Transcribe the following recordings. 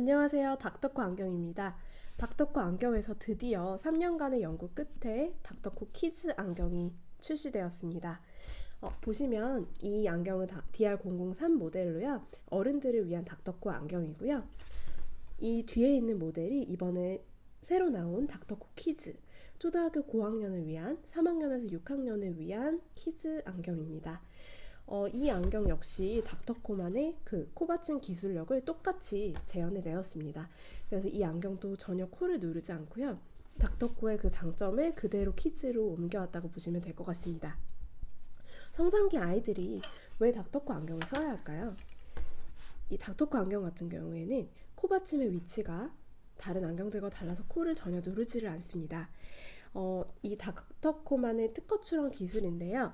안녕하세요. 닥터코 안경입니다. 닥터코 안경에서 드디어 3년간의 연구 끝에 닥터코 키즈 안경이 출시되었습니다. 어, 보시면 이 안경은 DR003 모델로요. 어른들을 위한 닥터코 안경이고요. 이 뒤에 있는 모델이 이번에 새로 나온 닥터코 키즈 초등학교 고학년을 위한 3학년에서 6학년을 위한 키즈 안경입니다. 어, 이 안경 역시 닥터코만의 그 코받침 기술력을 똑같이 재현해 내었습니다. 그래서 이 안경도 전혀 코를 누르지 않고요. 닥터코의 그 장점을 그대로 키즈로 옮겨왔다고 보시면 될 것 같습니다. 성장기 아이들이 왜 닥터코 안경을 써야 할까요? 이 닥터코 안경 같은 경우에는 코받침의 위치가 다른 안경들과 달라서 코를 전혀 누르지를 않습니다. 어, 이 닥터코만의 특허 출원 기술인데요.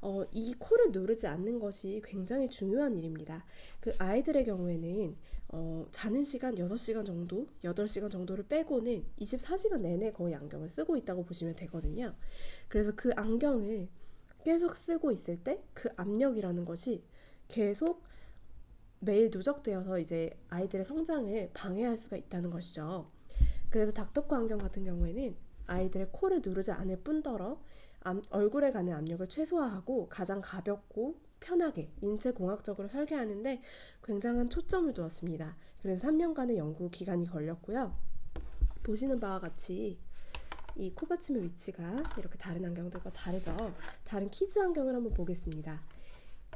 어, 이 코를 누르지 않는 것이 굉장히 중요한 일입니다. 그 아이들의 경우에는 어, 자는 시간 6시간 정도, 8시간 정도를 빼고는 24시간 내내 거의 안경을 쓰고 있다고 보시면 되거든요. 그래서 그 안경을 계속 쓰고 있을 때 그 압력이라는 것이 계속 매일 누적되어서 이제 아이들의 성장을 방해할 수가 있다는 것이죠. 그래서 닥터코 안경 같은 경우에는 아이들의 코를 누르지 않을 뿐더러 암, 얼굴에 가는 압력을 최소화하고 가장 가볍고 편하게 인체 공학적으로 설계하는데 굉장한 초점을 두었습니다. 그래서 3년간의 연구 기간이 걸렸고요. 보시는 바와 같이 이 코받침의 위치가 이렇게 다른 안경들과 다르죠. 다른 키즈 안경을 한번 보겠습니다.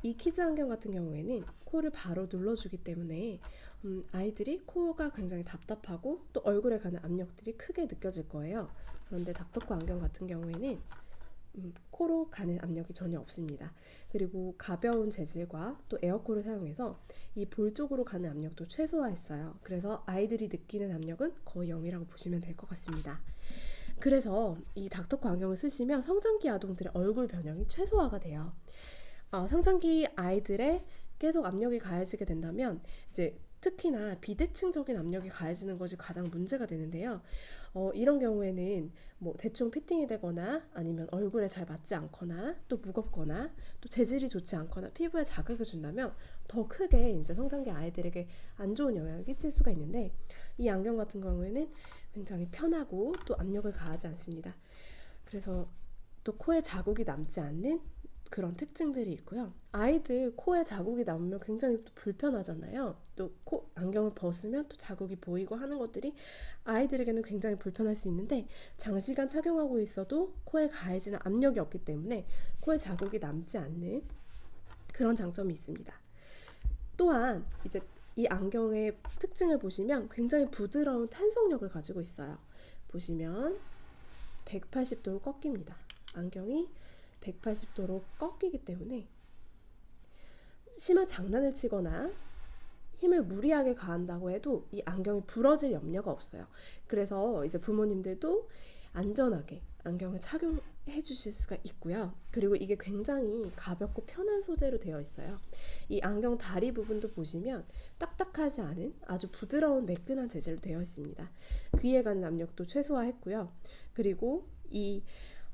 이 키즈 안경 같은 경우에는 코를 바로 눌러주기 때문에 음, 아이들이 코가 굉장히 답답하고 또 얼굴에 가는 압력들이 크게 느껴질 거예요. 그런데 닥터코 안경 같은 경우에는 음, 코로 가는 압력이 전혀 없습니다. 그리고 가벼운 재질과 또 에어코를 사용해서 이 볼 쪽으로 가는 압력도 최소화했어요. 그래서 아이들이 느끼는 압력은 거의 0이라고 보시면 될 것 같습니다. 그래서 이 닥터코 안경을 쓰시면 성장기 아동들의 얼굴 변형이 최소화가 돼요. 어, 성장기 아이들의 계속 압력이 가해지게 된다면 이제 특히나 비대칭적인 압력이 가해지는 것이 가장 문제가 되는데요. 어, 이런 경우에는 뭐 대충 피팅이 되거나 아니면 얼굴에 잘 맞지 않거나 또 무겁거나 또 재질이 좋지 않거나 피부에 자극을 준다면 더 크게 이제 성장기 아이들에게 안 좋은 영향을 끼칠 수가 있는데 이 안경 같은 경우에는 굉장히 편하고 또 압력을 가하지 않습니다. 그래서 또 코에 자국이 남지 않는 그런 특징들이 있고요. 아이들 코에 자국이 남으면 굉장히 불편하잖아요. 또 코 안경을 벗으면 또 자국이 보이고 하는 것들이 아이들에게는 굉장히 불편할 수 있는데 장시간 착용하고 있어도 코에 가해지는 압력이 없기 때문에 코에 자국이 남지 않는 그런 장점이 있습니다. 또한 이제 이 안경의 특징을 보시면 굉장히 부드러운 탄성력을 가지고 있어요. 보시면 180도로 꺾입니다. 안경이 180도로 꺾이기 때문에 심한 장난을 치거나 힘을 무리하게 가한다고 해도 이 안경이 부러질 염려가 없어요. 그래서 이제 부모님들도 안전하게 안경을 착용해 주실 수가 있고요. 그리고 이게 굉장히 가볍고 편한 소재로 되어 있어요. 이 안경 다리 부분도 보시면 딱딱하지 않은 아주 부드러운 매끈한 재질로 되어 있습니다. 귀에 가는 압력도 최소화했고요. 그리고 이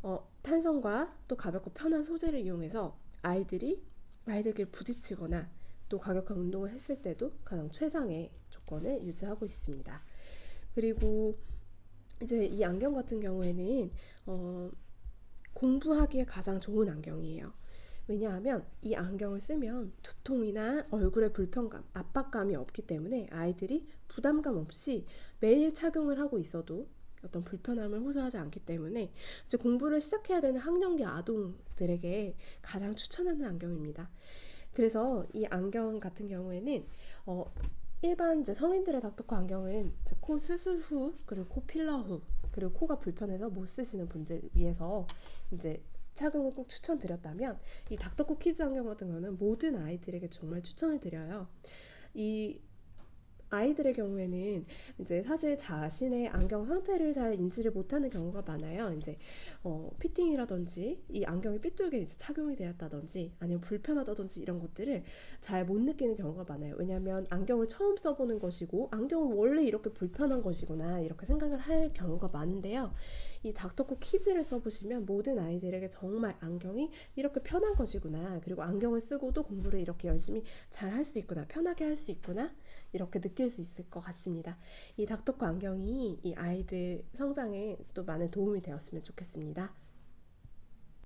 어, 탄성과 또 가볍고 편한 소재를 이용해서 아이들이 아이들끼리 부딪히거나 또 과격한 운동을 했을 때도 가장 최상의 조건을 유지하고 있습니다. 그리고 이제 이 안경 같은 경우에는 어, 공부하기에 가장 좋은 안경이에요. 왜냐하면 이 안경을 쓰면 두통이나 얼굴에 불편감, 압박감이 없기 때문에 아이들이 부담감 없이 매일 착용을 하고 있어도 어떤 불편함을 호소하지 않기 때문에 이제 공부를 시작해야 되는 학령기 아동들에게 가장 추천하는 안경입니다. 그래서 이 안경 같은 경우에는 어, 일반 이제 성인들의 닥터코 안경은 코 수술 후 그리고 코 필러 후 그리고 코가 불편해서 못 쓰시는 분들 위해서 이제 착용을 꼭 추천드렸다면 이 닥터코 키즈 안경 같은 경우는 모든 아이들에게 정말 추천을 드려요. 이 아이들의 경우에는 이제 사실 자신의 안경 상태를 잘 인지를 못하는 경우가 많아요. 이제 어, 피팅이라든지 이 안경이 삐뚤게 이제 착용이 되었다든지 아니면 불편하다든지 이런 것들을 잘 못 느끼는 경우가 많아요. 왜냐하면 안경을 처음 써보는 것이고 안경은 원래 이렇게 불편한 것이구나 이렇게 생각을 할 경우가 많은데요. 이 닥터코 키즈를 써보시면 모든 아이들에게 정말 안경이 이렇게 편한 것이구나. 그리고 안경을 쓰고도 공부를 이렇게 열심히 잘 할 수 있구나. 편하게 할 수 있구나. 이렇게 느낄 수 있을 것 같습니다. 이 닥터코 안경이 이 아이들 성장에 또 많은 도움이 되었으면 좋겠습니다.